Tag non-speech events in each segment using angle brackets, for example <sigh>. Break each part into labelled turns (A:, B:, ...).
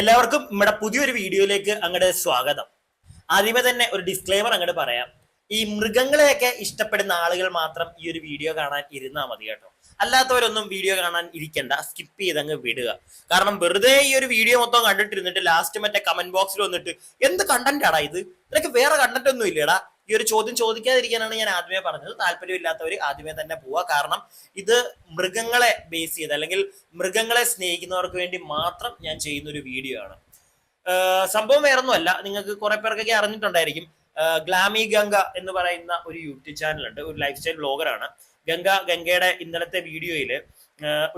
A: എല്ലാവർക്കും നമ്മുടെ പുതിയൊരു വീഡിയോയിലേക്ക് അങ്ങോട്ട് സ്വാഗതം. ആദ്യമേ തന്നെ ഒരു ഡിസ്ക്ലെയിമർ അങ്ങോട്ട് പറയാം. ഈ മൃഗങ്ങളെയൊക്കെ ഇഷ്ടപ്പെടുന്ന ആളുകൾ മാത്രം ഈ ഒരു വീഡിയോ കാണാൻ ഇരുന്നാൽ മതി കേട്ടോ. അല്ലാത്തവരൊന്നും വീഡിയോ കാണാൻ ഇരിക്കണ്ട. സ്കിപ്പ് ചെയ്ത് അങ്ങ് വിടുക. കാരണം വെറുതെ ഈ ഒരു വീഡിയോ മൊത്തം കണ്ടിട്ടിരുന്നിട്ട് ലാസ്റ്റ് മറ്റേ കമന്റ് ബോക്സിൽ വന്നിട്ട് എന്ത് കണ്ടന്റാടാ ഇത്? നിനക്ക് വേറെ കണ്ടന്റ് ഒന്നും ഇല്ലടാ. ഈ ഒരു ചോദ്യം ചോദിക്കാതിരിക്കാനാണ് ഞാൻ ആദ്യമേ പറഞ്ഞത്. താല്പര്യമില്ലാത്തവർ ആദ്യമേ തന്നെ പോവുക. കാരണം ഇത് മൃഗങ്ങളെ ബേസ് ചെയ്ത് അല്ലെങ്കിൽ മൃഗങ്ങളെ സ്നേഹിക്കുന്നവർക്ക് വേണ്ടി മാത്രം ഞാൻ ചെയ്യുന്ന ഒരു വീഡിയോ ആണ് സംഭവം വേറൊന്നുമല്ല. നിങ്ങൾക്ക് കുറെ പേർക്കൊക്കെ അറിഞ്ഞിട്ടുണ്ടായിരിക്കും. ഗ്ലാമി ഗംഗ എന്ന് പറയുന്ന ഒരു യൂട്യൂബ് ചാനൽ ഉണ്ട്. ഒരു ലൈഫ് സ്റ്റൈൽ ബ്ലോഗറാണ് ഗംഗ ഗംഗയുടെ ഇന്നലത്തെ വീഡിയോയിൽ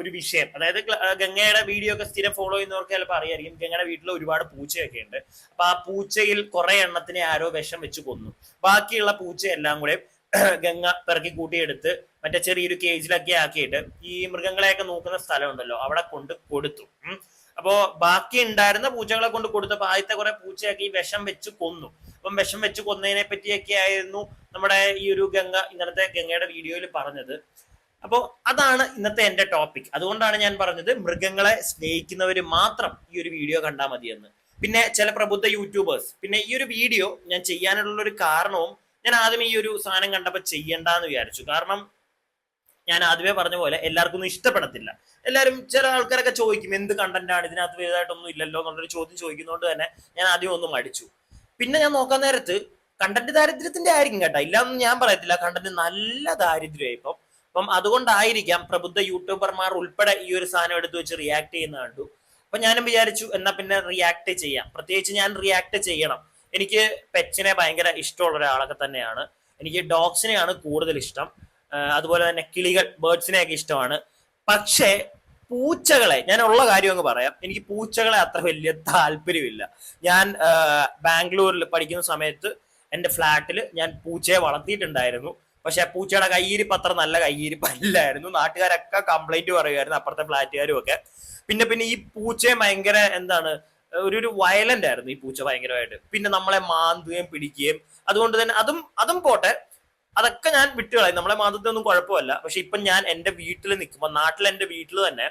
A: ഒരു വിഷയം. അതായത് ഗംഗയുടെ വീഡിയോ ഒക്കെ സ്ഥിരം ഫോളോ ചെയ്യുന്നവർക്ക് ചിലപ്പോൾ അറിയായിരിക്കും ഗംഗയുടെ വീട്ടിൽ ഒരുപാട് പൂച്ചയൊക്കെ ഉണ്ട്. അപ്പൊ ആ പൂച്ചയിൽ കുറെ എണ്ണത്തിനെ ആരോ വിഷം വെച്ച് കൊന്നു. ബാക്കിയുള്ള പൂച്ചയെല്ലാം കൂടെ <clears throat> ഗംഗ പിറക്കി കൂട്ടിയെടുത്ത് മറ്റേ ചെറിയൊരു കേജിലൊക്കെ ആക്കിയിട്ട് ഈ മൃഗങ്ങളെയൊക്കെ നോക്കുന്ന സ്ഥലമുണ്ടല്ലോ അവിടെ കൊണ്ട് കൊടുത്തു. അപ്പോ ബാക്കി ഉണ്ടായിരുന്ന പൂച്ചകളെ കൊണ്ട് കൊടുത്തപ്പോ ആദ്യത്തെ കുറെ പൂച്ചയൊക്കെ ഈ വിഷം വെച്ച് കൊന്നു. അപ്പം വിഷം വെച്ച് കൊന്നതിനെ പറ്റിയൊക്കെ ആയിരുന്നു നമ്മുടെ ഈ ഒരു ഗംഗ ഇന്നലത്തെ ഗംഗയുടെ വീഡിയോയിൽ പറഞ്ഞത്. അപ്പോൾ അതാണ് ഇന്നത്തെ എന്റെ ടോപ്പിക് അതുകൊണ്ടാണ് ഞാൻ പറഞ്ഞത് മൃഗങ്ങളെ സ്നേഹിക്കുന്നവർ മാത്രം ഈ ഒരു വീഡിയോ കണ്ടാൽ മതിയെന്ന്. പിന്നെ ചില പ്രബുദ്ധ യൂട്യൂബേഴ്സ് പിന്നെ ഈ ഒരു വീഡിയോ ഞാൻ ചെയ്യാനുള്ള ഒരു കാരണവും ഞാൻ ആദ്യം ഈ ഒരു സാധനം കണ്ടപ്പോൾ ചെയ്യണ്ടെന്ന് വിചാരിച്ചു. കാരണം ഞാൻ ആദ്യമേ പറഞ്ഞ പോലെ എല്ലാവർക്കും ഒന്നും ഇഷ്ടപ്പെടത്തില്ല. എല്ലാവരും ചില ആൾക്കാരൊക്കെ ചോദിക്കും എന്ത് കണ്ടന്റ് ആണ്? ഇതിനകത്ത് വലുതായിട്ടൊന്നും ഇല്ലല്ലോ? എന്നുള്ളൊരു ചോദ്യം ചോദിക്കുന്നതുകൊണ്ട് തന്നെ ഞാൻ ആദ്യം ഒന്നും മടിച്ചു. പിന്നെ ഞാൻ നോക്കാൻ നേരത്ത് കണ്ടന്റ് ദാരിദ്ര്യത്തിന്റെ ആയിരിക്കും കേട്ടോ. ഇല്ലാന്ന് ഞാൻ പറയത്തില്ല. കണ്ടന്റ് നല്ല ദാരിദ്ര്യമായി ഇപ്പം. അപ്പം അതുകൊണ്ടായിരിക്കാം പ്രബുദ്ധ യൂട്യൂബർമാർ ഉൾപ്പെടെ ഈ ഒരു സാധനം എടുത്തു വെച്ച് റിയാക്ട് ചെയ്യുന്ന കണ്ടു. അപ്പൊ ഞാനും വിചാരിച്ചു എന്നാ പിന്നെ റിയാക്ട് ചെയ്യാം. പ്രത്യേകിച്ച് ഞാൻ റിയാക്ട് ചെയ്യണം. എനിക്ക് പെറ്റ്സിനെ ഭയങ്കര ഇഷ്ടമുള്ള ഒരാളൊക്കെ തന്നെയാണ്. എനിക്ക് ഡോഗ്സിനെയാണ് കൂടുതൽ ഇഷ്ടം. അതുപോലെ തന്നെ കിളികൾ ബേർഡ്സിനെയൊക്കെ ഇഷ്ടമാണ്. പക്ഷേ പൂച്ചകളെ ഞാൻ ഉള്ള കാര്യം അങ്ങ് പറയാം. എനിക്ക് പൂച്ചകളെ അത്ര വലിയ താല്പര്യമില്ല. ഞാൻ ബാംഗ്ലൂരിൽ പഠിക്കുന്ന സമയത്ത് എന്റെ ഫ്ലാറ്റിൽ ഞാൻ പൂച്ചയെ വളർത്തിയിട്ടുണ്ടായിരുന്നു. പക്ഷെ പൂച്ചയുടെ കയ്യിരിപ്പ് അത്ര നല്ല കയ്യിരിപ്പ് അല്ലായിരുന്നു. നാട്ടുകാരൊക്കെ കംപ്ലൈന്റ് പറയുമായിരുന്നു അപ്പുറത്തെ ഫ്ലാറ്റുകാരും ഒക്കെ. പിന്നെ പിന്നെ ഈ പൂച്ചയെ ഭയങ്കര എന്താണ് ഒരു ഒരു വയലന്റ് ആയിരുന്നു ഈ പൂച്ച ഭയങ്കരമായിട്ട്. പിന്നെ നമ്മളെ മാന്തുകയും പിടിക്കുകയും അതുകൊണ്ട് തന്നെ അതും അതും പോട്ടെ. അതൊക്കെ ഞാൻ വിട്ടുകളയും നമ്മളെ മാതൃത്വം കുഴപ്പമല്ല. പക്ഷെ ഇപ്പൊ ഞാൻ എന്റെ വീട്ടിൽ നിൽക്കുമ്പോൾ നാട്ടിൽ എന്റെ വീട്ടിൽ തന്നെ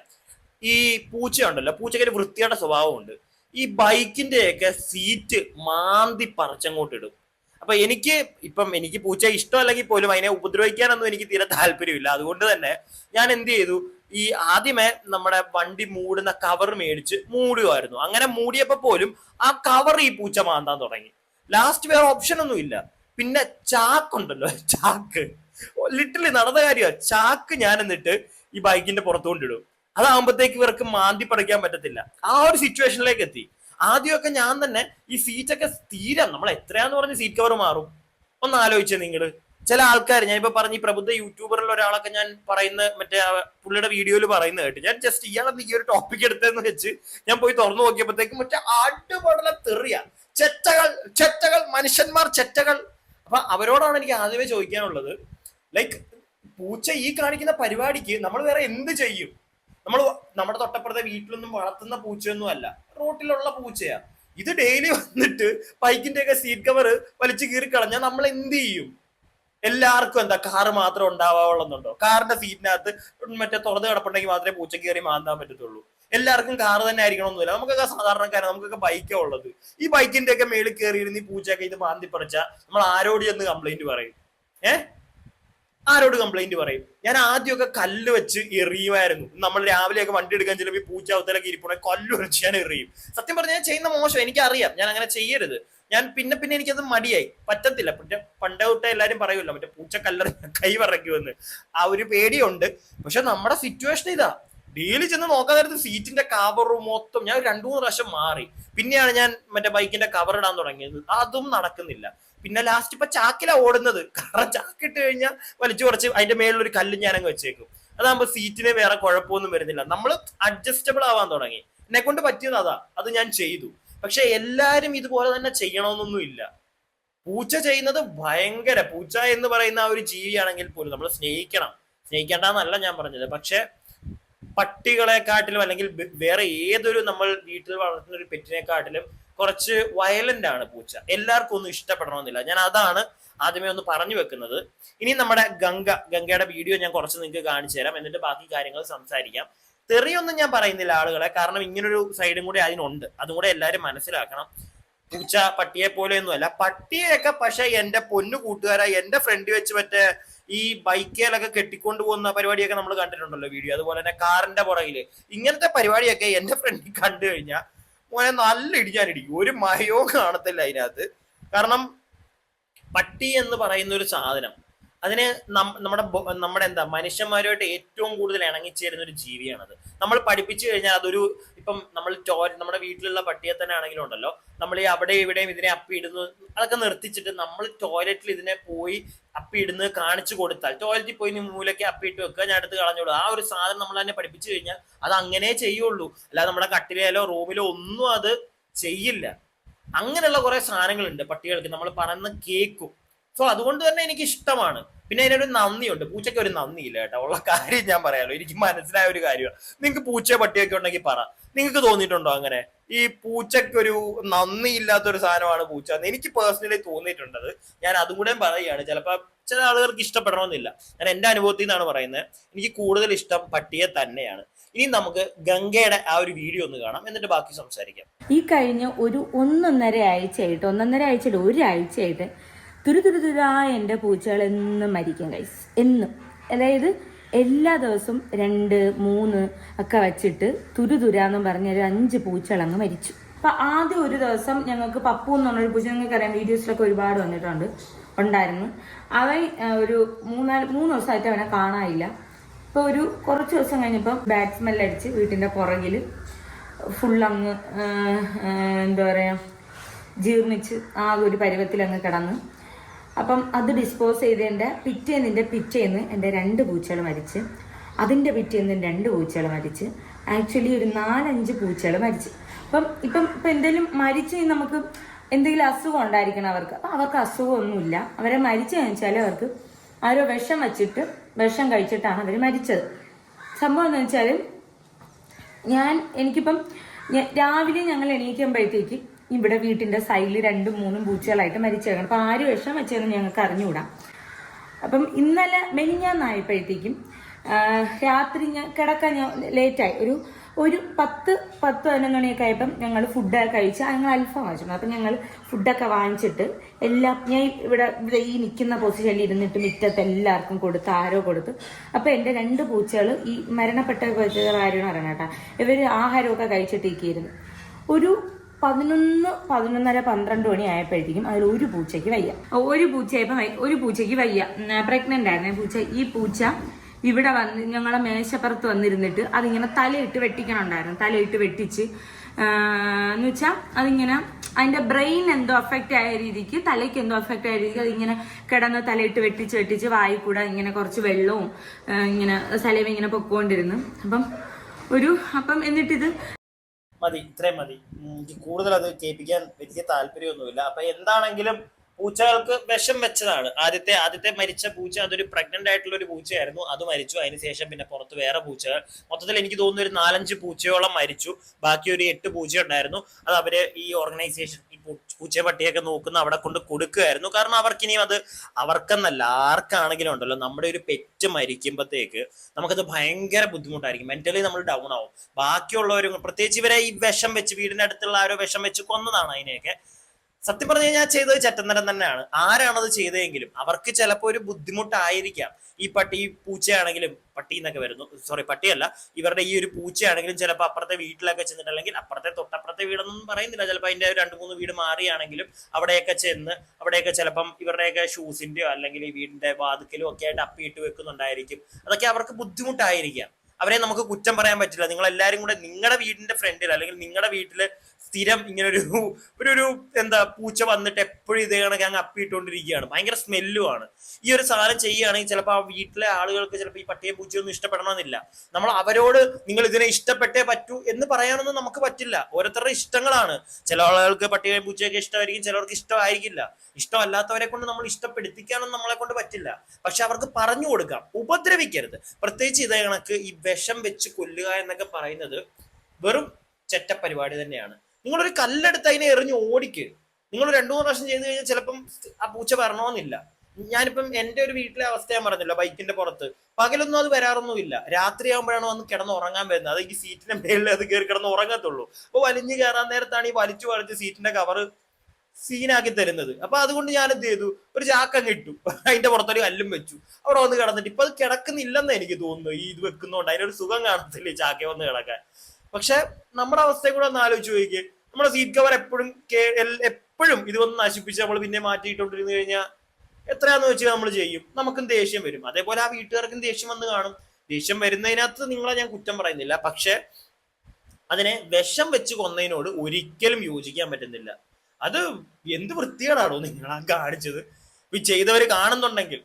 A: ഈ പൂച്ചയുണ്ടല്ലോ പൂച്ചയ്ക്ക് ഒരു വൃത്തിയുടെ സ്വഭാവമുണ്ട്. ഈ ബൈക്കിന്റെയൊക്കെ സീറ്റ് മാന്തി പറിച്ചങ്ങോട്ട് ഇടും. അപ്പൊ എനിക്ക് ഇപ്പം എനിക്ക് പൂച്ച ഇഷ്ടമല്ലെങ്കിൽ പോലും അതിനെ ഉപദ്രവിക്കാനൊന്നും എനിക്ക് തീരെ താല്പര്യമില്ല. അതുകൊണ്ട് തന്നെ ഞാൻ എന്ത് ചെയ്തു? ഈ ആദ്യമേ നമ്മുടെ വണ്ടി മൂടുന്ന കവർ മേടിച്ച് മൂടുമായിരുന്നു അങ്ങനെ മൂടിയപ്പോ പോലും ആ കവർ ഈ പൂച്ച മാന്താൻ തുടങ്ങി. ലാസ്റ്റ് വേറെ ഓപ്ഷൻ ഒന്നും ഇല്ല. പിന്നെ ചാക്കുണ്ടല്ലോ ചാക്ക്. ലിറ്ററലി നടന്ന കാര്യമാണ് ചാക്ക് ഞാൻ എന്നിട്ട് ഈ ബൈക്കിന്റെ പുറത്തുകൊണ്ടിടും അതാകുമ്പോഴത്തേക്ക് ഇവർക്ക് മാന്തി പറിക്കാൻ പറ്റത്തില്ല. ആ ഒരു സിറ്റുവേഷനിലേക്ക് എത്തി. ആദ്യമൊക്കെ ഞാൻ തന്നെ ഈ സീറ്റൊക്കെ സ്ഥിരം നമ്മൾ എത്രയാന്ന് പറഞ്ഞ് സീറ്റ് കവർ മാറും. ഒന്ന് ആലോചിച്ചേ നിങ്ങൾ ചില ആൾക്കാർ ഞാൻ ഇപ്പൊ പറഞ്ഞ പ്രബുദ്ധ യൂട്യൂബറിൽ ഒരാളൊക്കെ ഞാൻ പറയുന്ന മറ്റേ പുള്ളിയുടെ വീഡിയോയിൽ പറയുന്നത് കേട്ട്. ഞാൻ ജസ്റ്റ് ഇയാളെ ഈ ഒരു ടോപ്പിക് എടുത്തെന്ന് വെച്ച് ഞാൻ പോയി തുറന്നു നോക്കിയപ്പോഴത്തേക്കും മറ്റേ ആട്ടുപടല തെറിയ. ചെറ്റകൾ ചെറ്റകൾ മനുഷ്യന്മാർ ചെറ്റകൾ. അപ്പൊ അവരോടാണ് എനിക്ക് ആദ്യമേ ചോദിക്കാനുള്ളത്. ലൈക്ക് പൂച്ച ഈ കാണിക്കുന്ന പരിപാടിക്ക് നമ്മൾ വേറെ എന്ത് ചെയ്യും? നമ്മൾ നമ്മുടെ തൊട്ടപ്പുറത്തെ വീട്ടിലൊന്നും വളർത്തുന്ന പൂച്ചയൊന്നും അല്ല റോട്ടിലുള്ള പൂച്ചയാ. ഇത് ഡെയിലി വന്നിട്ട് ബൈക്കിന്റെ ഒക്കെ സീറ്റ് കവർ വലിച്ചു കീറി കളഞ്ഞാൽ നമ്മൾ എന്ത് ചെയ്യും? എല്ലാവർക്കും എന്താ കാറ് മാത്രം ഉണ്ടാവാവുള്ളതുണ്ടോ കാറിന്റെ സീറ്റിനകത്ത് മറ്റേ തുറന്ന് കിടപ്പുണ്ടെങ്കിൽ മാത്രമേ പൂച്ച കയറി മാന്താൻ പറ്റത്തുള്ളൂ. എല്ലാവർക്കും കാറ് തന്നെ ആയിരിക്കണമെന്നില്ല നമുക്കൊക്കെ സാധാരണക്കാരൻ നമുക്കൊക്കെ ബൈക്കാ ഉള്ളത്. ഈ ബൈക്കിന്റെ ഒക്കെ മേളിൽ കയറിയിരുന്ന് ഈ പൂച്ചയൊക്കെ ഇത് മാന്തി പറിച്ച നമ്മൾ ആരോട് എന്ന് കംപ്ലൈന്റ് പറയും? ഏ? ആരോട് കംപ്ലൈന്റ് പറയും? ഞാൻ ആദ്യമൊക്കെ കല്ല് വെച്ച് എറിയുമായിരുന്നു. നമ്മൾ രാവിലെയൊക്കെ വണ്ടി എടുക്കാൻ ചിലപ്പോൾ പൂച്ച അവത്തലൊക്കെ ഇരിപ്പുണെ കല്ല് വെച്ച് ഞാൻ എറിയും. സത്യം പറഞ്ഞാൽ ഞാൻ ചെയ്യുന്ന മോശം എനിക്കറിയാം. ഞാൻ അങ്ങനെ ചെയ്യരുത്. ഞാൻ പിന്നെ പിന്നെ എനിക്കത് മടിയായി. പറ്റത്തില്ല. പിന്നെ പണ്ട് തൊട്ടേ എല്ലാരും പറയുമല്ലോ മറ്റേ പൂച്ച കല്ലറ <laughs> കൈ വിറയ്ക്കുമെന്ന് ആ ഒരു പേടിയുണ്ട്. പക്ഷെ നമ്മുടെ സിറ്റുവേഷൻ ഇതാ. ഡെയിലി ചെന്ന് നോക്കാൻ നേരത്ത് സീറ്റിന്റെ കവറും മൊത്തം ഞാൻ രണ്ടു മൂന്ന് പ്രാവശ്യം മാറി. പിന്നെയാണ് ഞാൻ മറ്റേ ബൈക്കിന്റെ കവർ ഇടാൻ തുടങ്ങിയത്. അതും നടക്കുന്നില്ല. പിന്നെ ലാസ്റ്റ് ഇപ്പൊ ചാക്കിലാ ഓടുന്നത്. കാരണം ചാക്കിട്ട് കഴിഞ്ഞാൽ വലിച്ചു കുറച്ച് അതിന്റെ മേളിൽ ഒരു കല്ല് ഞാനങ്ങ് വെച്ചേക്കും. അതാകുമ്പോ സീറ്റിന് വേറെ കുഴപ്പമൊന്നും വരുന്നില്ല. നമ്മൾ അഡ്ജസ്റ്റബിൾ ആവാൻ തുടങ്ങി. എന്നെ കൊണ്ട് പറ്റിയത് അതാ. അത് ഞാൻ ചെയ്തു. പക്ഷെ എല്ലാരും ഇതുപോലെ തന്നെ ചെയ്യണമെന്നൊന്നും ഇല്ല. പൂച്ച ചെയ്യുന്നത് ഭയങ്കര പൂച്ച എന്ന് പറയുന്ന ആ ഒരു ജീവിയാണെങ്കിൽ പോലും നമ്മൾ സ്നേഹിക്കണം. സ്നേഹിക്കേണ്ടെന്നല്ല ഞാൻ പറഞ്ഞത്. പക്ഷെ പട്ടികളെക്കാട്ടിലും അല്ലെങ്കിൽ വേറെ ഏതൊരു നമ്മൾ വീട്ടിൽ വളർത്തുന്ന ഒരു പെറ്റിനെക്കാട്ടിലും കുറച്ച് വയലന്റ് ആണ് പൂച്ച. എല്ലാവർക്കും ഒന്നും ഇഷ്ടപ്പെടണമെന്നില്ല. ഞാൻ അതാണ് ആദ്യമേ ഒന്ന് പറഞ്ഞു വെക്കുന്നത്. ഇനി നമ്മുടെ ഗംഗ ഗംഗയുടെ വീഡിയോ ഞാൻ കുറച്ച് നിങ്ങൾക്ക് കാണിച്ചു തരാം. എന്നിട്ട് ബാക്കി കാര്യങ്ങൾ സംസാരിക്കാം. തെറിയൊന്നും ഞാൻ പറയുന്നില്ല ആളുകളെ. കാരണം ഇങ്ങനൊരു സൈഡും കൂടി അതിനുണ്ട്. അതും കൂടെ എല്ലാവരും മനസ്സിലാക്കണം. പൂച്ച പട്ടിയെ പോലെയൊന്നുമല്ല. പട്ടിയൊക്കെ പക്ഷെ എന്റെ പൊന്നു കൂട്ടുകാരാ എന്റെ ഫ്രണ്ട് വെച്ച് മറ്റേ ഈ ബൈക്കേലൊക്കെ കെട്ടിക്കൊണ്ട് പോകുന്ന പരിപാടിയൊക്കെ നമ്മൾ കണ്ടിട്ടുണ്ടല്ലോ വീഡിയോ അതുപോലെ തന്നെ കാറിന്റെ പുറകിൽ. ഇങ്ങനത്തെ പരിപാടിയൊക്കെ എന്റെ ഫ്രണ്ടിൽ കണ്ടു കഴിഞ്ഞാൽ മോനെ നല്ല ഇടിക്കാനിടിക്കും ഒരു മയോ കാണത്തില്ല അതിനകത്ത്. കാരണം പട്ടി എന്ന് പറയുന്ന ഒരു സാധനം. അതിന് നമ്മുടെ നമ്മുടെ എന്താ മനുഷ്യന്മാരുമായിട്ട് ഏറ്റവും കൂടുതൽ ഇണങ്ങിച്ചേരുന്ന ഒരു ജീവിയാണത്. നമ്മൾ പഠിപ്പിച്ചു കഴിഞ്ഞാൽ അതൊരു ഇപ്പം നമ്മൾ ടോ നമ്മുടെ വീട്ടിലുള്ള പട്ടിയെ തന്നെ ആണെങ്കിലും ഉണ്ടല്ലോ. നമ്മൾ ഈ അവിടെ ഇവിടെയും ഇതിനെ അപ്പിയിടുന്നു അതൊക്കെ നിർത്തിച്ചിട്ട് നമ്മൾ ടോയ്ലറ്റിൽ ഇതിനെ പോയി അപ്പിയിടുന്നത് കാണിച്ചു കൊടുത്താൽ. ടോയ്ലറ്റിൽ പോയി നീ മൂലയ്ക്ക് അപ്പിയിട്ട് വെക്കുക ഞാൻ അടുത്ത് കളഞ്ഞോളൂ. ആ ഒരു സാധനം നമ്മൾ തന്നെ പഠിപ്പിച്ചു കഴിഞ്ഞാൽ അത് അങ്ങനെ ചെയ്യുള്ളൂ. അല്ലാതെ നമ്മുടെ കട്ടിലയിലോ റൂമിലോ ഒന്നും അത് ചെയ്യില്ല. അങ്ങനെയുള്ള കുറെ സാധനങ്ങളുണ്ട് പട്ടികൾക്ക്. നമ്മൾ പറയുന്ന കേക്കും. സോ അതുകൊണ്ട് തന്നെ എനിക്ക് ഇഷ്ടമാണ് പിന്നെ അതിനൊരു നന്ദിയുണ്ട്. പൂച്ചയ്ക്ക് ഒരു നന്ദിയില്ല കേട്ടോ. ഉള്ള കാര്യം ഞാൻ പറയാലോ. എനിക്ക് മനസ്സിലായ ഒരു കാര്യമാണ്. നിങ്ങൾക്ക് പൂച്ച പട്ടിയൊക്കെ ഉണ്ടെങ്കിൽ പറ. നിങ്ങൾക്ക് തോന്നിയിട്ടുണ്ടോ അങ്ങനെ? ഈ പൂച്ചയ്ക്കൊരു നന്ദിയില്ലാത്തൊരു സാധനമാണ് പൂച്ച എന്ന് എനിക്ക് പേഴ്സണലി തോന്നിയിട്ടുണ്ടത്. ഞാൻ അതും കൂടെ പറയുകയാണ്. ചിലപ്പോൾ ചില ആളുകൾക്ക് ഇഷ്ടപ്പെടണമെന്നില്ല. ഞാൻ എന്റെ അനുഭവത്തിൽ നിന്നാണ് പറയുന്നത്. എനിക്ക് കൂടുതൽ ഇഷ്ടം പട്ടിയെ തന്നെയാണ്. ഇനി നമുക്ക് ഗംഗയുടെ ആ ഒരു വീഡിയോ ഒന്ന് കാണാം. എന്നിട്ട് ബാക്കി സംസാരിക്കാം.
B: ഈ കഴിഞ്ഞ ഒരു ഒന്നൊന്നര ആഴ്ചയായിട്ട് ഒന്നൊന്നര ആഴ്ചയായിട്ട് ഒരാഴ്ചയായിട്ട് തുരു തുരു എന്റെ പൂച്ചകൾ എന്നും മരിക്കും കൈസ് എന്നും. അതായത് എല്ലാ ദിവസവും രണ്ട് മൂന്ന് ഒക്കെ വച്ചിട്ട് തുരുതുരാന്നും പറഞ്ഞ ഒരു അഞ്ച് പൂച്ചകളങ്ങ് മരിച്ചു. അപ്പൊ ആദ്യം ഒരു ദിവസം ഞങ്ങൾക്ക് പപ്പു എന്ന് പറഞ്ഞൊരു പൂച്ച നിങ്ങൾക്ക് അറിയാം വീഡിയോസിലൊക്കെ ഒരുപാട് വന്നിട്ടുണ്ട് ഉണ്ടായിരുന്നു. അവൻ ഒരു മൂന്നാൽ മൂന്ന് ദിവസമായിട്ട് അവനെ കാണാനില്ല. ഇപ്പൊ ഒരു കുറച്ച് ദിവസം കഴിഞ്ഞപ്പോൾ ബാറ്റ് സ്മെൽ അടിച്ച് വീട്ടിന്റെ പുറകിൽ ആ, എന്താ പറയാ ജീർണിച്ച് ആ ഒരു പരുവത്തിൽ അങ്ങ് കിടന്ന് അപ്പം അത് ഡിസ്പോസ് ചെയ്തതിന്റെ പിറ്റേന്നിന്റെ പിറ്റേന്ന് എന്റെ രണ്ട് പൂച്ചകൾ മരിച്ച്. അതിന്റെ പിറ്റേന്ന് രണ്ട് പൂച്ചകൾ മരിച്ച്. ആക്ച്വലി ഒരു നാലഞ്ച് പൂച്ചകൾ മരിച്ച്. അപ്പം ഇപ്പം ഇപ്പം എന്തെങ്കിലും മരിച്ച് നമുക്ക് എന്തെങ്കിലും അസുഖം ഉണ്ടായിരിക്കണം അവർക്ക്. അപ്പം അവർക്ക് അസുഖമൊന്നുമില്ല. അവരെ മരിച്ചു കഴിച്ചാൽ അവർക്ക് ആരോ വിഷം വച്ചിട്ട് വിഷം കഴിച്ചിട്ടാണ് അവർ മരിച്ചത്. സംഭവം എന്ന് വെച്ചാൽ ഞാൻ എനിക്കിപ്പം രാവിലെ ഞങ്ങൾ എണീക്കുമ്പോഴത്തേക്ക് ഇവിടെ വീട്ടിന്റെ സൈഡിൽ രണ്ടും മൂന്നും പൂച്ചകളായിട്ട് മരിച്ചേക്കണം. അപ്പൊ ആര് വിഷം വെച്ചതെന്ന് ഞങ്ങൾക്ക് അറിഞ്ഞുകൂടാ അപ്പം ഇന്നലെ മെനിഞ്ഞാന്നായപ്പോഴത്തേക്കും രാത്രി ഞാൻ കിടക്കാൻ ഞാൻ ലേറ്റായി ഒരു ഒരു പത്ത് പത്ത് പതിനൊന്ന് മണിയൊക്കെ ആയപ്പം ഞങ്ങൾ ഫുഡ് കഴിച്ച് ഞങ്ങൾ അൽഫാം വാങ്ങിച്ചിട്ടുണ്ട് അപ്പം ഞങ്ങൾ ഫുഡൊക്കെ വാങ്ങിച്ചിട്ട് എല്ലാം ഞാൻ ഇവിടെ ഇവിടെ ഈ നിൽക്കുന്ന പൊസിഷനിൽ ഇരുന്നിട്ട് മിറ്റത്ത് എല്ലാവർക്കും കൊടുത്ത് ആരോ കൊടുത്ത് അപ്പം എന്റെ രണ്ട് പൂച്ചകൾ ഈ മരണപ്പെട്ട പൂച്ചകൾ ആരും അറിയണം കേട്ടോ. ഇവർ ആഹാരമൊക്കെ കഴിച്ചിട്ടിരിക്കുന്നു ഒരു പതിനൊന്ന് പതിനൊന്നര പന്ത്രണ്ട് മണി ആയപ്പോഴത്തേക്കും അതിൽ ഒരു പൂച്ചയ്ക്ക് വയ്യ. ഒരു പൂച്ചയായപ്പോൾ വയ്യ- ഒരു പൂച്ചയ്ക്ക് വയ്യ. പ്രഗ്നന്റ് ആയിരുന്നു. പൂച്ച ഈ പൂച്ച ഇവിടെ വന്ന് ഞങ്ങളെ മേശപ്പുറത്ത് വന്നിരുന്നിട്ട് അതിങ്ങനെ തലയിട്ട് വെട്ടിക്കണുണ്ടായിരുന്നു. തലയിട്ട് വെട്ടിച്ച്. എന്ന് വെച്ചാൽ അതിങ്ങനെ അതിന്റെ ബ്രെയിൻ എന്തോ അഫക്റ്റ് ആയ രീതിക്ക് തലയ്ക്ക് എന്തോ അഫക്റ്റ് ആയ രീതിക്ക് അതിങ്ങനെ കിടന്ന് തലയിട്ട് വെട്ടിച്ച് വെട്ടിച്ച് വായി കൂടെ ഇങ്ങനെ കുറച്ച് വെള്ളവും ഇങ്ങനെ സലൈവ് ഇങ്ങനെ പൊക്കോണ്ടിരുന്നു. അപ്പം ഒരു അപ്പം എന്നിട്ടിത്
A: മതി ഇത്രയും മതി. എനിക്ക് കൂടുതൽ അത് കേൾപ്പിക്കാൻ വലിയ താല്പര്യമൊന്നുമില്ല. അപ്പൊ എന്താണെങ്കിലും പൂച്ചകൾക്ക് വിഷം വെച്ചതാണ്. ആദ്യത്തെ ആദ്യത്തെ മരിച്ച പൂച്ച അതൊരു പ്രഗ്നന്റ് ആയിട്ടുള്ള ഒരു പൂച്ചയായിരുന്നു. അത് മരിച്ചു. അതിനുശേഷം പിന്നെ പുറത്ത് വേറെ പൂച്ചകൾ. മൊത്തത്തിൽ എനിക്ക് തോന്നുന്നു ഒരു നാലഞ്ച് പൂച്ചയോളം മരിച്ചു. ബാക്കി ഒരു എട്ട് പൂച്ച ഉണ്ടായിരുന്നു അത് അവർ ഈ ഓർഗനൈസേഷൻ പൂച്ച പട്ടിയൊക്കെ നോക്കുന്ന അവിടെ കൊണ്ട് കൊടുക്കുകയായിരുന്നു കാരണം അവർക്കിനിയും അത് അവർക്കെന്നല്ല ആർക്കാണെങ്കിലും ഉണ്ടല്ലോ. നമ്മുടെ ഒരു പെറ്റ് മരിക്കുമ്പോഴത്തേക്ക് നമുക്കത് ഭയങ്കര ബുദ്ധിമുട്ടായിരിക്കും. മെന്റലി നമ്മൾ ഡൗൺ ആവും. ബാക്കിയുള്ളവരും പ്രത്യേകിച്ച് ഇവരെ ഈ വിഷം വെച്ച് വീടിന്റെ അടുത്തുള്ള ആരോ വിഷം വെച്ച് കൊന്നതാണ് അതിനെയൊക്കെ. സത്യം പറഞ്ഞു കഴിഞ്ഞാൽ ചെയ്തത് ചെറ്റന്നരം തന്നെയാണ്. ആരാണത് ചെയ്തതെങ്കിലും അവർക്ക് ചിലപ്പോൾ ഒരു ബുദ്ധിമുട്ടായിരിക്കാം. ഈ പട്ടി പൂച്ചയാണെങ്കിലും പട്ടി എന്നൊക്കെ വരുന്നു സോറി പട്ടിയല്ല ഇവരുടെ ഈ ഒരു പൂച്ചയാണെങ്കിലും ചിലപ്പോൾ അപ്പുറത്തെ വീട്ടിലൊക്കെ ചെന്നിട്ട് അല്ലെങ്കിൽ അപ്പുറത്തെ തൊട്ടപ്പുറത്തെ വീടൊന്നും പറയുന്നില്ല. ചിലപ്പോൾ അതിന്റെ രണ്ട് മൂന്ന് വീട് മാറിയാണെങ്കിലും അവിടെയൊക്കെ ചെന്ന് അവിടെയൊക്കെ ചിലപ്പം ഇവരുടെയൊക്കെ ഷൂസിന്റെയോ അല്ലെങ്കിൽ ഈ വീടിന്റെ വാതുക്കലോ ഒക്കെ ആയിട്ട് അപ്പിയിട്ട് വെക്കുന്നുണ്ടായിരിക്കും. അതൊക്കെ അവർക്ക് ബുദ്ധിമുട്ടായിരിക്കാം. അവരെ നമുക്ക് കുറ്റം പറയാൻ പറ്റില്ല. നിങ്ങൾ എല്ലാവരും കൂടെ നിങ്ങളുടെ വീടിന്റെ ഫ്രണ്ടിൽ അല്ലെങ്കിൽ നിങ്ങളുടെ വീട്ടിൽ സ്ഥിരം ഇങ്ങനെ ഒരു ഒരു ഒരു എന്താ പൂച്ച വന്നിട്ട് എപ്പോഴും ഇതേ കണക്ക് അങ്ങ് അപ്പിയിട്ടുകൊണ്ടിരിക്കുകയാണ് ഭയങ്കര സ്മെല്ലുമാണ് ഈ ഒരു സാധനം ചെയ്യുകയാണെങ്കിൽ ചിലപ്പോൾ ആ വീട്ടിലെ ആളുകൾക്ക് ചിലപ്പോൾ ഈ പട്ടിയെ പൂച്ചയൊന്നും ഇഷ്ടപ്പെടണമെന്നില്ല. നമ്മൾ അവരോട് നിങ്ങൾ ഇതിനെ ഇഷ്ടപ്പെട്ടേ പറ്റൂ എന്ന് പറയാനൊന്നും നമുക്ക് പറ്റില്ല. ഓരോരുത്തരുടെ ഇഷ്ടങ്ങളാണ്. ചില ആളുകൾക്ക് പട്ടിയെ പൂച്ചയൊക്കെ ഇഷ്ടമായിരിക്കും ചിലവർക്ക് ഇഷ്ടമായിരിക്കില്ല. ഇഷ്ടമല്ലാത്തവരെ കൊണ്ട് നമ്മൾ ഇഷ്ടപ്പെടുത്തിക്കാനൊന്നും നമ്മളെ കൊണ്ട് പറ്റില്ല. പക്ഷെ അവർക്ക് പറഞ്ഞു കൊടുക്കാം. ഉപദ്രവിക്കരുത്. പ്രത്യേകിച്ച് ഇതേ കണക്ക് ഈ വിഷം വെച്ച് കൊല്ലുക എന്നൊക്കെ പറയുന്നത് വെറും ചെറ്റ പരിപാടി തന്നെയാണ്. നിങ്ങളൊരു കല്ലെടുത്ത് അതിനെ എറിഞ്ഞ് ഓടിക്ക്. നിങ്ങൾ രണ്ടു മൂന്ന് പ്രാവശ്യം ചെയ്ത് കഴിഞ്ഞാൽ ചിലപ്പം ആ പൂച്ച വരണമെന്നില്ല. ഞാനിപ്പം എന്റെ ഒരു വീട്ടിലെ അവസ്ഥ ഞാൻ പറഞ്ഞല്ലോ ബൈക്കിന്റെ പുറത്ത്. പകലൊന്നും അത് വരാറൊന്നുമില്ല. രാത്രിയാകുമ്പോഴാണ് വന്ന് കിടന്ന് ഉറങ്ങാൻ വരുന്നത്. അത് ഈ സീറ്റിന്റെ മേളിൽ അത് കയറി കിടന്ന് ഉറങ്ങത്തുള്ളൂ. അപ്പൊ വലിഞ്ഞു കയറാൻ നേരത്താണ് ഈ വലിച്ചു വലിച്ച് സീറ്റിന്റെ കവറ് സീനാക്കി തരുന്നത്. അപ്പൊ അതുകൊണ്ട് ഞാൻ എന്ത് ചെയ്തു? ഒരു ചാക്കങ്ങ് ഇട്ടു. അതിന്റെ പുറത്തൊരു കല്ലും വെച്ചു. അവിടെ വന്ന് കിടന്നിട്ട് ഇപ്പൊ അത് കിടക്കുന്നില്ലെന്ന് എനിക്ക് തോന്നുന്നു ഈ ഇത് വെക്കുന്നോണ്ട്. അതിനൊരു സുഖം കാണത്തില്ല ഈ ചാക്ക വന്ന് കിടക്കാൻ. പക്ഷെ നമ്മുടെ അവസ്ഥയെ കൂടെ ഒന്ന് ആലോചിച്ച് നോക്കിയേ നമ്മുടെ സീറ്റ് കവർ എപ്പോഴും എപ്പോഴും ഇത് വന്ന് നശിപ്പിച്ച് നമ്മൾ പിന്നെ മാറ്റിയിട്ടോണ്ടിരുന്നു കഴിഞ്ഞാൽ എത്രയാന്ന് വെച്ചാൽ നമ്മൾ ചെയ്യും? നമുക്കും ദേഷ്യം വരും. അതേപോലെ ആ വീട്ടുകാർക്കും ദേഷ്യം വന്ന് കാണും. ദേഷ്യം വരുന്നതിനകത്ത് നിങ്ങളെ ഞാൻ കുറ്റം പറയുന്നില്ല. പക്ഷെ അതിനെ വിഷം വെച്ച് കൊന്നതിനോട് ഒരിക്കലും യോജിക്കാൻ പറ്റുന്നില്ല. അത് എന്ത് വൃത്തികേടാണോ നിങ്ങൾ ആ കാണിച്ചത് ചെയ്തവർ കാണുന്നുണ്ടെങ്കിൽ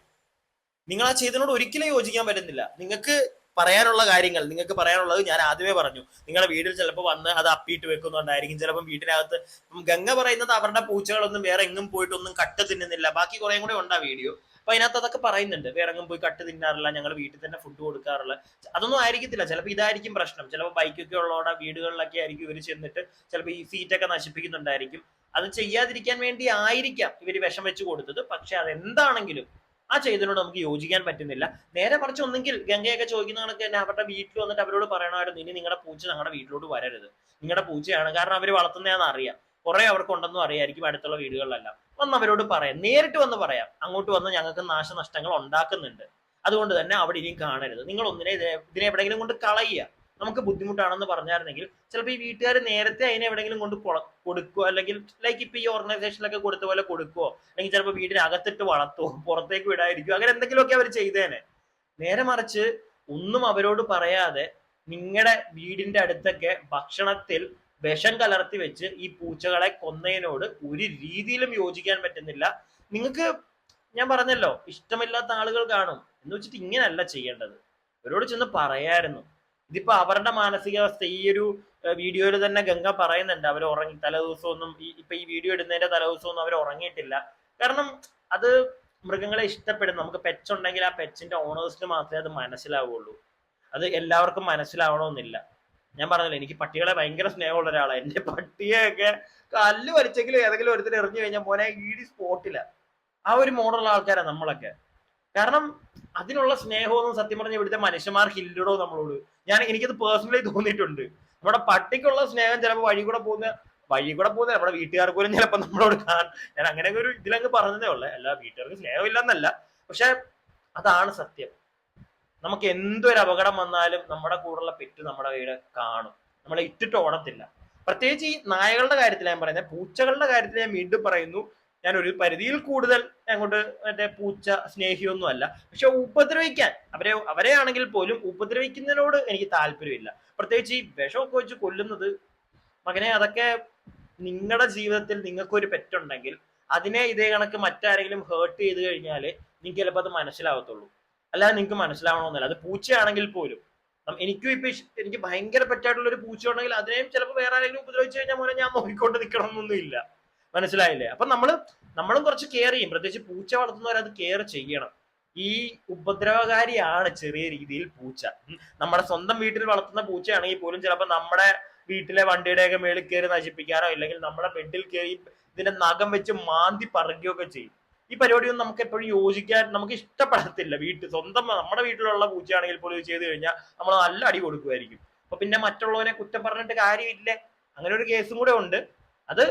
A: നിങ്ങൾ ആ ചെയ്തതിനോട് ഒരിക്കലും യോജിക്കാൻ പറ്റുന്നില്ല. നിങ്ങൾക്ക് പറയാനുള്ള കാര്യങ്ങൾ നിങ്ങൾക്ക് പറയാനുള്ളത് ഞാൻ ആദ്യമേ പറഞ്ഞു. നിങ്ങളുടെ വീട്ടിൽ ചിലപ്പോൾ വന്ന് അത് അപ്പിയിട്ട് വെക്കുന്നുണ്ടായിരിക്കും. ചിലപ്പം വീട്ടിനകത്ത് ഗംഗ പറയുന്നത് അവരുടെ പൂച്ചകളൊന്നും വേറെ എങ്ങും പോയിട്ടൊന്നും കട്ട് തിന്നുന്നില്ല. ബാക്കി കുറേ കൂടെ ഉണ്ട് ആ വീഡിയോ. അപ്പൊ അതിനകത്ത് അതൊക്കെ പറയുന്നുണ്ട്. വേറെ എങ്ങും പോയി കട്ട് തിന്നാറില്ല ഞങ്ങൾ വീട്ടിൽ തന്നെ ഫുഡ് കൊടുക്കാറില്ല. അതൊന്നും ആയിരിക്കത്തില്ല. ചിലപ്പോൾ ഇതായിരിക്കും പ്രശ്നം. ചിലപ്പോൾ ബൈക്കൊക്കെ ഉള്ളവരുടെ വീടുകളിലൊക്കെ ആയിരിക്കും ഇവർ ചെന്നിട്ട് ചിലപ്പോൾ ഈ സീറ്റൊക്കെ നശിപ്പിക്കുന്നുണ്ടായിരിക്കും. അത് ചെയ്യാതിരിക്കാൻ വേണ്ടി ആയിരിക്കാം ഇവർ വിഷം വെച്ച് കൊടുത്തത്. പക്ഷെ അതെന്താണെങ്കിലും ആ ചെയ്തതിനോട് നമുക്ക് യോജിക്കാൻ പറ്റുന്നില്ല. നേരെ മറിച്ച് ഒന്നെങ്കിൽ ഗംഗയൊക്കെ ചോദിക്കുന്ന കണക്ക് തന്നെ അവരുടെ വീട്ടിൽ വന്നിട്ട് അവരോട് പറയണമായിരുന്നു ഇനി നിങ്ങളുടെ പൂച്ച ഞങ്ങളുടെ വീട്ടിലോട്ട് വരരുത്. നിങ്ങളുടെ പൂച്ചയാണ്. കാരണം അവർ വളർത്തുന്നതാണെന്ന് അറിയാം. കുറെ അവർക്ക് ഉണ്ടെന്നും അറിയായിരിക്കും അടുത്തുള്ള വീടുകളിലെല്ലാം. വന്ന് അവരോട് പറയാം. നേരിട്ട് വന്ന് പറയാം. അങ്ങോട്ട് വന്ന് ഞങ്ങൾക്ക് നാശനഷ്ടങ്ങൾ ഉണ്ടാക്കുന്നുണ്ട്. അതുകൊണ്ട് തന്നെ അവിടെ ഇനിയും കാണരുത്. നിങ്ങൾ ഒന്നിനെ ഇതിനെ എവിടെയെങ്കിലും കൊണ്ട് കളയുക. നമുക്ക് ബുദ്ധിമുട്ടാണെന്ന് പറഞ്ഞായിരുന്നെങ്കിൽ ചിലപ്പോൾ ഈ വീട്ടുകാർ നേരത്തെ അതിനെ എവിടെയെങ്കിലും കൊണ്ട് കൊടുക്കുക അല്ലെങ്കിൽ ലൈക്ക് ഇപ്പൊ ഈ ഓർഗനൈസേഷനിലൊക്കെ കൊടുത്ത പോലെ കൊടുക്കുവോ? അല്ലെങ്കിൽ ചിലപ്പോൾ വീടിനകത്തിട്ട് വളർത്തുവോ പുറത്തേക്ക് വിടാതിരിക്കുവോ അങ്ങനെ എന്തെങ്കിലുമൊക്കെ അവർ ചെയ്തേനെ. നേരെ മറിച്ച് ഒന്നും അവരോട് പറയാതെ നിങ്ങളുടെ വീടിന്റെ അടുത്തൊക്കെ ഭക്ഷണത്തിൽ വിഷം കലർത്തി വെച്ച് ഈ പൂച്ചകളെ കൊന്നതിനോട് ഒരു രീതിയിലും യോജിക്കാൻ പറ്റുന്നില്ല. നിങ്ങൾക്ക് ഞാൻ പറഞ്ഞല്ലോ ഇഷ്ടമില്ലാത്ത ആളുകൾ കാണും. എന്ന് വെച്ചിട്ട് ഇങ്ങനെയല്ല ചെയ്യേണ്ടത്. അവരോട് ചെന്ന് പറയായിരുന്നു. ഇതിപ്പോ അവരുടെ മാനസികാവസ്ഥ ഈ ഒരു വീഡിയോയിൽ തന്നെ ഗംഗ പറയുന്നുണ്ട്. അവർ ഉറങ്ങി തലേദിവസമൊന്നും ഈ ഇപ്പൊ ഈ വീഡിയോ ഇടുന്നതിന്റെ തലേദിവസമൊന്നും അവർ ഉറങ്ങിയിട്ടില്ല. കാരണം അത് മൃഗങ്ങളെ ഇഷ്ടപ്പെടും നമുക്ക് പെറ്റ്സ് ഉണ്ടെങ്കിൽ ആ പെറ്റ്സിന്റെ ഓണേഴ്സിന് മാത്രമേ അത് മനസ്സിലാവുള്ളൂ. അത് എല്ലാവർക്കും മനസ്സിലാവണമെന്നില്ല. ഞാൻ പറഞ്ഞല്ലോ എനിക്ക് പട്ടികളെ ഭയങ്കര സ്നേഹമുള്ള ഒരാളാണ് എന്റെ പട്ടിയെയൊക്കെ കല്ല് വലിച്ചെങ്കിലും ഏതെങ്കിലും ഒരുത്തിൽ എറിഞ്ഞു കഴിഞ്ഞാൽ മോനെ ഈടി സ്പോട്ടില്ല ആ ഒരു മോഡലുള്ള ആൾക്കാരാണ് നമ്മളൊക്കെ. കാരണം അതിനുള്ള സ്നേഹമൊന്നും സത്യം പറഞ്ഞ ഇവിടുത്തെ മനുഷ്യന്മാർക്ക് ഇല്ലടോ നമ്മളോട്. ഞാൻ എനിക്കത് പേഴ്സണലി തോന്നിയിട്ടുണ്ട്. നമ്മുടെ പട്ടിക്കുള്ള സ്നേഹം ചിലപ്പോൾ വഴി കൂടെ പോകുന്ന വഴി കൂടെ പോകുന്ന നമ്മുടെ വീട്ടുകാർക്ക് പോലും ചിലപ്പോൾ നമ്മളോട് കാണാൻ. ഞാൻ അങ്ങനെയൊക്കെ ഒരു ഇതിലങ്ങ് പറഞ്ഞതേ ഉള്ളേ. അല്ല വീട്ടുകാർക്ക് സ്നേഹമില്ലെന്നല്ല. പക്ഷെ അതാണ് സത്യം. നമുക്ക് എന്തൊരു അപകടം വന്നാലും നമ്മുടെ കൂടെയുള്ള പെറ്റ് നമ്മുടെ വീട് കാണും. നമ്മളെ ഇട്ടിട്ട് ഓടത്തില്ല. പ്രത്യേകിച്ച് ഈ നായകളുടെ കാര്യത്തിൽ ഞാൻ പറയുന്നത് പൂച്ചകളുടെ കാര്യത്തിൽ ഞാൻ വീണ്ടും പറയുന്നു. ഞാൻ ഒരു പരിധിയിൽ കൂടുതൽ അങ്ങോട്ട് മറ്റേ പൂച്ച സ്നേഹിയൊന്നും അല്ല. പക്ഷെ ഉപദ്രവിക്കാൻ അവരെ അവരെ ആണെങ്കിൽ പോലും ഉപദ്രവിക്കുന്നതിനോട് എനിക്ക് താല്പര്യമില്ല. പ്രത്യേകിച്ച് ഈ വിഷമൊക്കെ വെച്ച് കൊല്ലുന്നത് മകനെ അതൊക്കെ നിങ്ങളുടെ ജീവിതത്തിൽ നിങ്ങൾക്കൊരു പെറ്റുണ്ടെങ്കിൽ അതിനെ ഇതേ കണക്ക് മറ്റാരെങ്കിലും ഹേർട്ട് ചെയ്ത് കഴിഞ്ഞാൽ നിങ്ങൾക്ക് ചിലപ്പോൾ അത് മനസ്സിലാവത്തുള്ളൂ. അല്ലാതെ നിങ്ങൾക്ക് മനസ്സിലാവണമെന്നല്ല. അത് പൂച്ചയാണെങ്കിൽ പോലും. എനിക്കും ഇപ്പൊ എനിക്ക് ഭയങ്കര പറ്റായിട്ടുള്ള ഒരു പൂച്ച ഉണ്ടെങ്കിൽ അതിനെയും ചിലപ്പോൾ വേറെ ആരെങ്കിലും ഉപദ്രവിച്ചു കഴിഞ്ഞാൽ മോനെ ഞാൻ നോക്കിക്കൊണ്ട് നിൽക്കണം എന്നൊന്നും ഇല്ല മനസ്സിലായില്ലേ? അപ്പൊ നമ്മൾ നമ്മളും കുറച്ച് കെയർ ചെയ്യും. പ്രത്യേകിച്ച് പൂച്ച വളർത്തുന്നവർ അത് കെയർ ചെയ്യണം. ഈ ഉപദ്രവകാരിയാണ് ചെറിയ രീതിയിൽ പൂച്ച. നമ്മുടെ സ്വന്തം വീട്ടിൽ വളർത്തുന്ന പൂച്ചയാണെങ്കിൽ പോലും ചിലപ്പോൾ നമ്മുടെ വീട്ടിലെ വണ്ടിയുടെയൊക്കെ മേളിൽ കയറി നശിപ്പിക്കാനോ ഇല്ലെങ്കിൽ നമ്മുടെ ബെഡിൽ കയറി ഇതിന്റെ നഖം വെച്ച് മാന്തി പറയുകയൊക്കെ ചെയ്യും. ഈ പരിപാടിയൊന്നും നമുക്ക് എപ്പോഴും യോജിക്കാൻ നമുക്ക് ഇഷ്ടപ്പെടത്തില്ല. വീട്ടിൽ സ്വന്തം നമ്മുടെ വീട്ടിലുള്ള പൂച്ചയാണെങ്കിൽ പോലും ചെയ്ത് കഴിഞ്ഞാൽ നമ്മൾ നല്ല അടി കൊടുക്കുമായിരിക്കും. അപ്പൊ പിന്നെ മറ്റുള്ളവനെ കുറ്റം പറഞ്ഞിട്ട് കാര്യമില്ല? അങ്ങനെ ഒരു കേസും കൂടെ ഉണ്ട്. അത്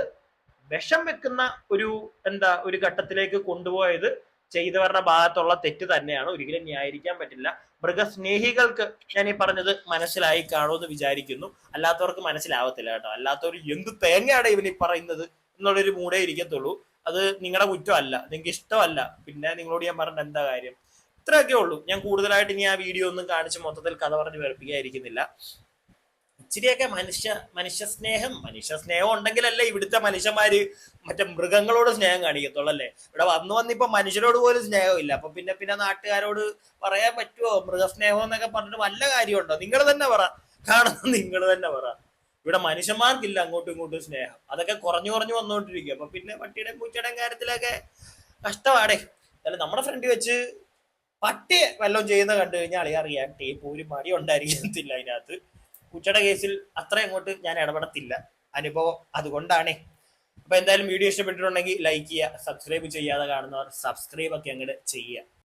A: വിഷം വെക്കുന്ന ഒരു എന്താ ഒരു ഘട്ടത്തിലേക്ക് കൊണ്ടുപോയത് ചെയ്തവരുടെ ഭാഗത്തുള്ള തെറ്റ് തന്നെയാണ്. ഒരിക്കലും ന്യായീകരിക്കാൻ പറ്റില്ല. മൃഗസ്നേഹികൾക്ക് ഞാൻ ഈ പറഞ്ഞത് മനസ്സിലായി കാണുമെന്ന് വിചാരിക്കുന്നു. അല്ലാത്തവർക്ക് മനസ്സിലാവത്തില്ല കേട്ടോ. അല്ലാത്തവർ എന്ത് തേങ്ങയാണ് ഇവൻ ഈ പറയുന്നത് എന്നുള്ളൊരു മൂടേ ഇരിക്കത്തുള്ളൂ. അത് നിങ്ങളുടെ കുറ്റമല്ല. നിങ്ങൾക്ക് ഇഷ്ടമല്ല. പിന്നെ നിങ്ങളോട് ഞാൻ പറഞ്ഞ എന്താ കാര്യം? ഇത്രയൊക്കെ ഉള്ളൂ. ഞാൻ കൂടുതലായിട്ട് ഇനി ആ വീഡിയോ ഒന്നും കാണിച്ച് മൊത്തത്തിൽ കഥ പറഞ്ഞ് വെറുപ്പിക്കാതിരിക്കുന്നില്ല. ഇച്ചിരിയൊക്കെ മനുഷ്യ മനുഷ്യ സ്നേഹം മനുഷ്യ സ്നേഹം ഉണ്ടെങ്കിലല്ലേ ഇവിടുത്തെ മനുഷ്യന്മാര് മറ്റേ മൃഗങ്ങളോട് സ്നേഹം കാണിക്കത്തുള്ളൂ അല്ലേ ഇവിടെ വന്നു വന്നിപ്പോ മനുഷ്യരോട് പോലും സ്നേഹമില്ല അപ്പൊ പിന്നെ പിന്നെ നാട്ടുകാരോട് പറയാൻ പറ്റുമോ മൃഗസ്നേഹം എന്നൊക്കെ പറഞ്ഞിട്ട് വല്ല കാര്യമുണ്ടോ? നിങ്ങൾ തന്നെ പറ. കാണുന്ന നിങ്ങൾ തന്നെ പറ. ഇവിടെ മനുഷ്യന്മാർക്കില്ല അങ്ങോട്ടും ഇങ്ങോട്ടും സ്നേഹം. അതൊക്കെ കുറഞ്ഞു കുറഞ്ഞു വന്നുകൊണ്ടിരിക്കും അപ്പൊ പിന്നെ പട്ടിയുടെയും പൂച്ചയുടെയും കാര്യത്തിലൊക്കെ കഷ്ടമാടേ. അല്ല നമ്മുടെ ഫ്രണ്ട് വെച്ച് പട്ടി വല്ലതും ചെയ്യുന്ന കണ്ടു കഴിഞ്ഞാൽ അളിയാ റിയാക്ട് ഒരു മടി ഉണ്ടായിരിക്കത്തില്ല അതിനകത്ത്. പൂച്ചയുടെ കേസിൽ അത്ര അങ്ങോട്ട് ഞാൻ ഇടപെടത്തില്ല. അനുഭവം അതുകൊണ്ടാണ്. അപ്പൊ എന്തായാലും വീഡിയോ ഇഷ്ടപ്പെട്ടിട്ടുണ്ടെങ്കിൽ ലൈക്ക് ചെയ്യുക സബ്സ്ക്രൈബ് ചെയ്യാതെ കാണുന്നവർ സബ്സ്ക്രൈബ് ഒക്കെ അങ്ങോട്ട് ചെയ്യുക.